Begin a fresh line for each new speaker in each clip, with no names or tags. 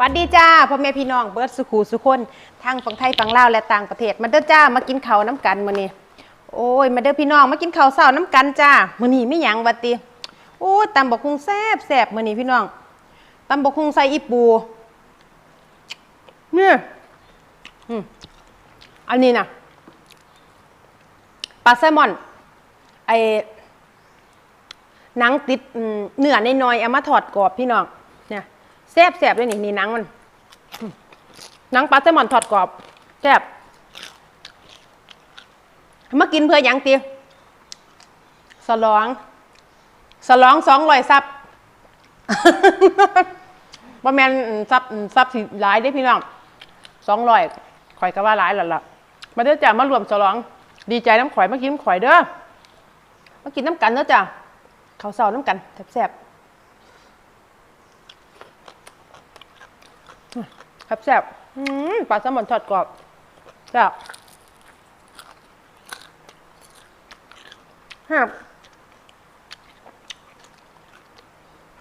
วัสดีจ้าพ่อแม่พี่น้องเบิร์ดสุขูสุคนทั้งฝั่งไทยฝั่งลาวและต่างประเทศมาเด้อจ้ามากินข้าวน้ำกันมื้อนี้โอ้ยมาเด้อพี่น้องมากินข้าวเช้าน้ำกันจ้ามื้อนี้ไม่หยังบัดติโอ้ยตำบักคุงแซ่บแซ่บมื้อนี้พี่น้องตำบักคุงใส่อีปูเนี่ยอืมอันนี้นะปลาแซลมอนไอหนังติดเนื้อน้อยๆเอามาทอดกรอบพี่น้อง แซ่บแซ่บเลยนี่นี่หนังมันหนังปลาแซลมอนทอดกรอบแซ่บมากินเพื่อยังตีสลอง สลองสองร้อยซับประมาณซับซับสิหลายได้พี่น้องสองร้อยข่อยก็ว่าหลายแล้วล่ะมาเด้อจ้ามารวมสลอง ดีใจน้ำข่อยมากินน้ำข่อยเด้อมากินน้ำกันเด้อจ้าข้าเสาน้ำกันแซ่บๆครับ แซ่บอืมปลาแซลมอนทอดกรอบแซ่บแซ่บ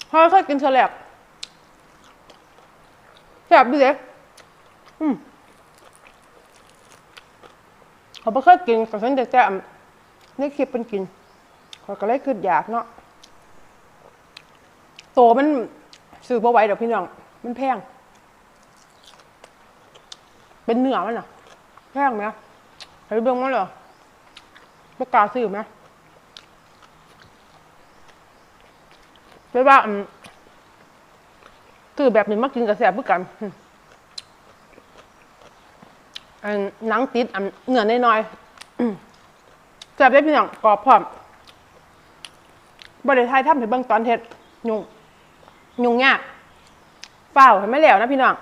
พ่อเคยกินเฉลบแซ่บดีเลยอืมเขาไม่เคยกินแต่ฉันจะแซ่บในคลิปเป็นกินเขาก็เลยคืออยากเนาะโตมันซื้อบ่ไหว้ดอกพี่น้อง มันแพง เป็นเนื้อมันอะแพงไหมเฮ้เบิ่งมันเหรอประกล้าศซื้อไหมไม่ว่าอืมซื้อแบบนี้มากินกับแซ่บเพื่อกันอันหนังติดอันเนื้อน้อยๆแซ่บได้พี่น้องกรอบพร้อมบริไทยทำให้เบิ่งตอนเฮ็ดยุ่งยุ่งยากเฝ้าวให้ไม่แล้วนะพี่น้อง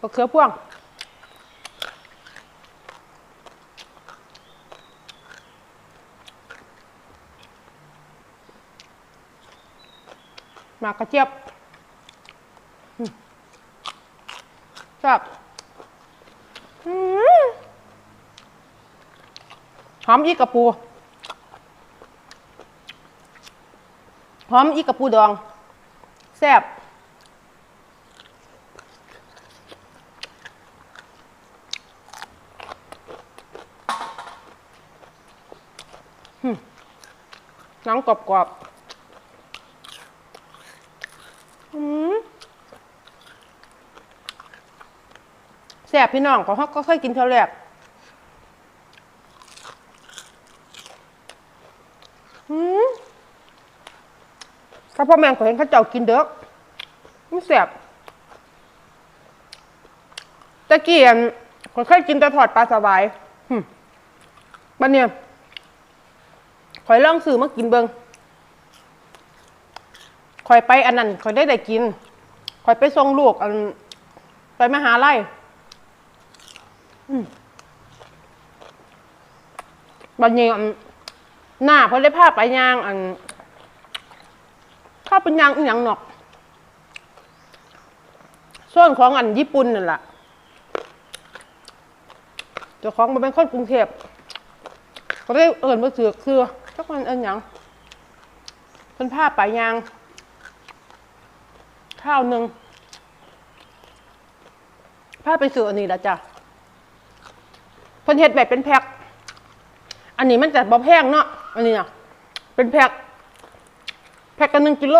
มะเขือพ่วงมากระเจี๊ยบอืมครับหอมอีกกระปู หอมอีกกระปูดอง แซ่บ หนังกรอบกรอบอืมแซ่บพี่น้องของเขาก็เคยกินเท่าแรกอืมข้าพ่อแม่ก็เห็นเข้าเจ้ากินเด้อมันแซ่บตะเกี้อันก็เคยกินแต่ทอดปลาสบายหึบันเนี่ย ข่อยลองซื้อมากินเบิงข่อยไปอันนั้นข่อยได้ได้กินข่อยไปส่งลูกอัน ไปมหาลัยบันนี้อันหน้าเพิ่นได้พาพไปย่าง อันข้าเป็นย่างอีหยังหนอก ส่วนของอันญี่ปุ่นนั่นแหละเจ้าของมันเป็นคนกรุงเทพก็ได้เอิญมาเสือกคือ จักมันเอิญยังเพิ่นผ้าไปยาง ข้าวหนึ่งผ้าไปซื้ออันนี้ละจ้ะเพิ่นเฮ็ดแบบเป็นแพ็คอันนี้มันจะบ่แพงเนาะอันนี้น่ะเป็นแพ็คแพ็คกันหนึ่งกิโล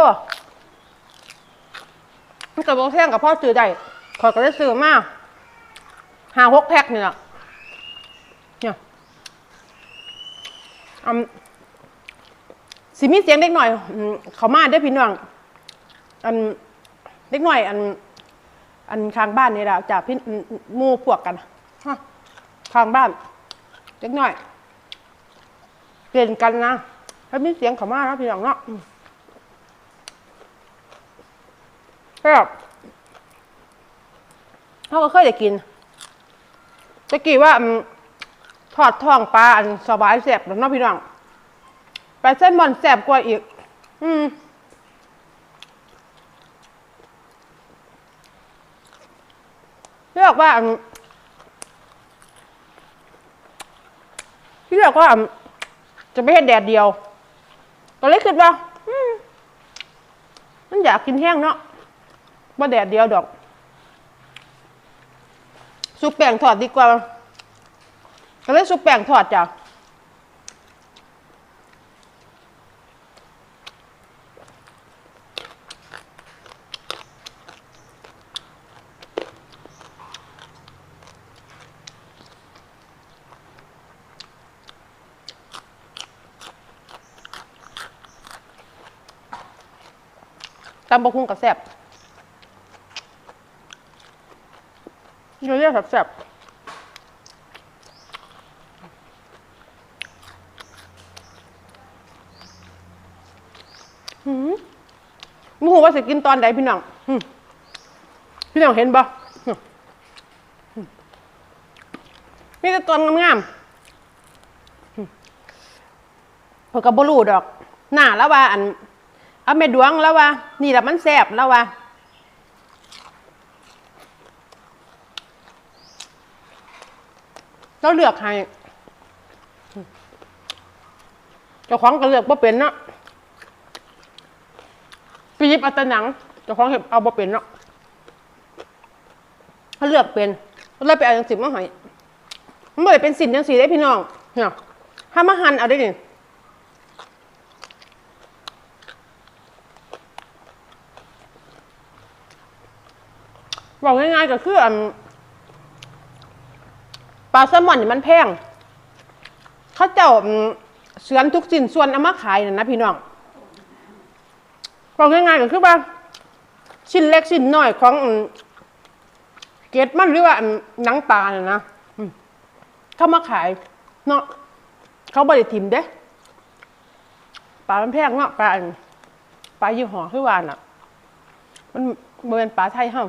มันก็บ่แพงกับพ่อซื้อได้ขอก็ได้ซื้อมาห้าหกแพ็คนี่ล่ะเนี่ยอืม สิมีเสียงเด็กหน่อยอืมเขามาได้พี่น้อง อันเด็กหน่อย อัน อันข้างบ้านนี่แหละจากพี่มู่พวกกันข้างบ้านเด็กหน่อยเปลี่ยนกันนะถ้ามีเสียงเขามานะพี่น้องเนาะแบบเขาก็เคยได้กินตะกี้ว่าทอดท้องปลาอันสบายแสบแล้วเนาะพี่น้อง ลาเส้นมอนแสบกว่าอีก อืมพี่บอกว่าอันพี่บอกว่าจะไม่ให้แดดเดียวก็เลยคิดว่าอืมอยากกินแห้งเนาะบ่แดดเดียวดอกซุปแป้งทอดดีกว่าก็เลยซุปแป้งทอดจ้ะ ตำบะคุงกับแซ่บเรียกแซ่บหืมมูหูว่าสิกินตอนใดพี่น้องพี่น้องเห็นบ่หืมหืมนี่แต่ตอนงามๆหืมเพิ่นก็บ่รู้ดอก หน้าแล้วว่าอัน เอาแม่ดวงแล้วว่านี่แหละมันแซ่บแล้วว่าเราเลือกให้เจ้าของก็เลือกบ่เป็นเนาะไปหยิบอาแต่หนังเจ้าของเห็บเอาบ่เป็นเนาะเขาเลือกเป็นเลยไปเอาจังสิมาให้มันบ่ได้เป็นสินจังสีได้พี่น้องเนี่ยถ้ามาหั่นเอาได้นี่ บอกง่ายๆก็คืออันปลาแซลมอนนี่มันแพงเขาเจ้าอืมเสือนทุกสินส่วนเอามาขายน่ะนะพี่น้องบอกง่ายๆก็คือว่าชิ้นเล็กชิ้นน้อยของเกล็ดมันหรือว่านหนังปลาน่ะนะเขามาขายเนาะเขาบริทิมเด้ปลามันแพงเนาะปลาปลายี่ห้อคือว่าน่ะ มันบ่เป็นปลาไทยเฮา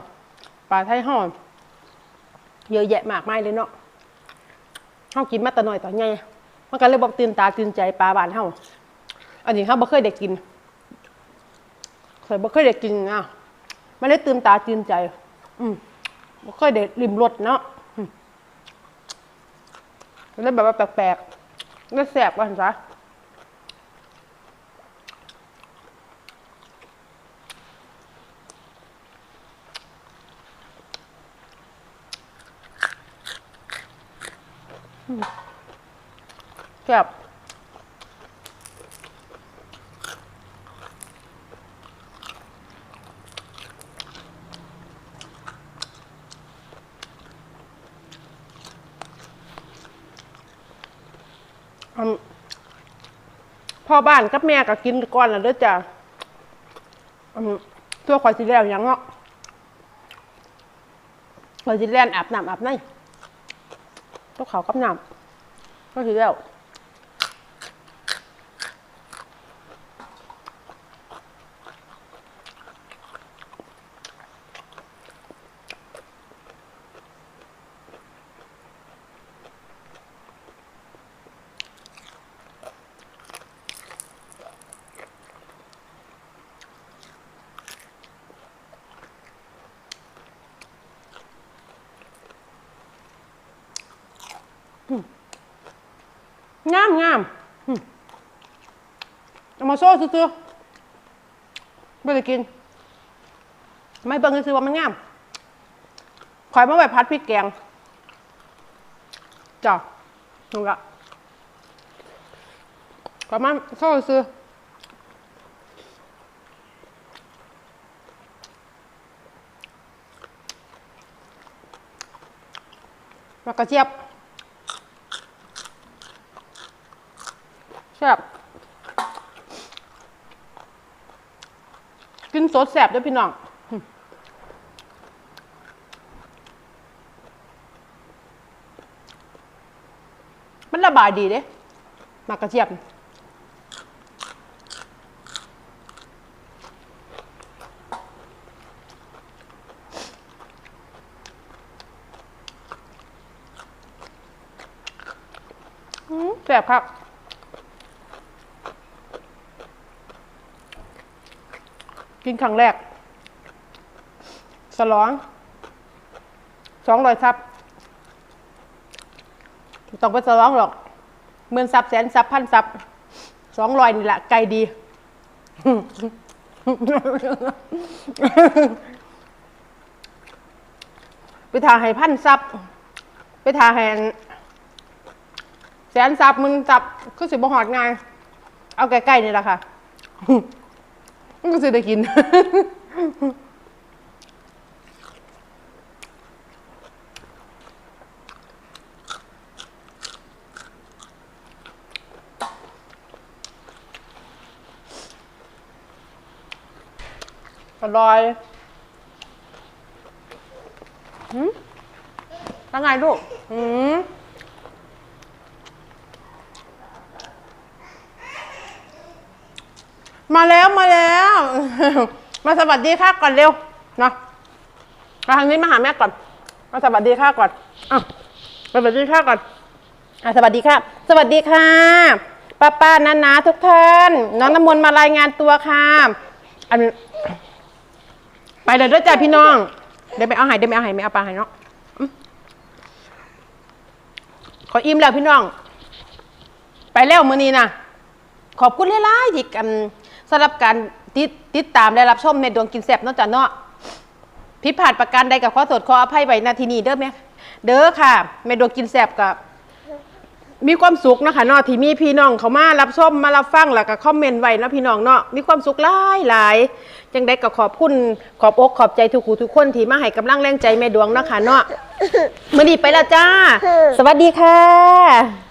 ปลาไทยห่อเยอะแยะมากมายเลยเนาะเฮากินมาแต่น้อยต่อใหญ่มันก็เลยบอกตื่นตาตื่นใจปลาบานเฮาอันนี้เฮาบ่เคยได้กินเคยบ่เคยได้กินอะมันเลยตื่นตาตื่นใจ อืมบ่เคยได้ริมรสเนาะอืมก็เลยแบบว่าแปลกๆแล้วแซ่บว่าหั่นซะ แซ่บพ่อบ้านกับแม่ก็กินก่อนแล้วด้อจ้ะตัวข่อยสิแล้วยังเนาะข่อยสิแล่นอาบน้ำอาบในตัว เขากับน้ำก็คือแล้ว งามงามเอามาโซ่ซื้อไม่ได้กิน ไม่เบิ่งซื้อว่ามันงามคอยมาไว้พัดพริกแกงจ้ะนั่นละกลับมาโซ่ซื้อมากระเจี๊ยบ แซ่บกินสดแซ่บด้วยพี่น้องมันระบายดีเด้หมากกระเจี๊ยบอืมแซ่บครับ กินครั้งแรก สลองสองร้อยซับต้องไปสลองหรอกหมื่นซับแสนซับพันซับสองร้อยนี่แหละไกลดี ไปทาให้พันซับไปทาให้อันแสนซับมึงซับคือสิบหอดไงเอาใกล้ๆนี่แหละค่ะ มันก็สิได้กิน อร่อยหืมยังไงลูกหืม มาแล้วมาแล้ว มาสวัสดีค่ะก่อนเร็วนะมาทางนี้มาหาแม่ก่อน มาสวัสดีค่ะก่อนอะสวัสดีค่ะก่อนอะสวัสดีค่ะ สวัสดีค่ะป้าป้านานาทุกท่าน น้องน้ำมนต์มารายงานตัวค่ะอันไปเลยด้อจ้าพี่น้อง เดี๋ยวไปเอาหายเดี๋ยวไปเอาหายไม่เอาปลาหายเนาะขออิ่มแล้วพี่น้อง ไปแล้วมื้อนี้นะขอบคุณหลายๆที่กัน สำหรับการติดติดตามและรับชมในดวงกินแซ่บเนาะจ้ะเนาะผิดพลาดประการใดกับขอโทษขออภัยไว้ณที่นี้เด้อแม่เด้อค่ะแม่ดวงกินแซ่บกับมีความสุขนะคะเนาะที่มีพี่น้องเขามารับชมมารับฟังแล้วก็คอมเมนต์ไว้เนาะพี่น้องเนาะมีความสุขหลายหลายจังได้ก็ขอบคุณขอบอกขอบใจทุกผู้ทุกคนที่มาให้กำลังแรงใจแม่ดวงเนาะค่ะเนาะมื้อนี้ไปแล้วจ้า สวัสดีค่ะ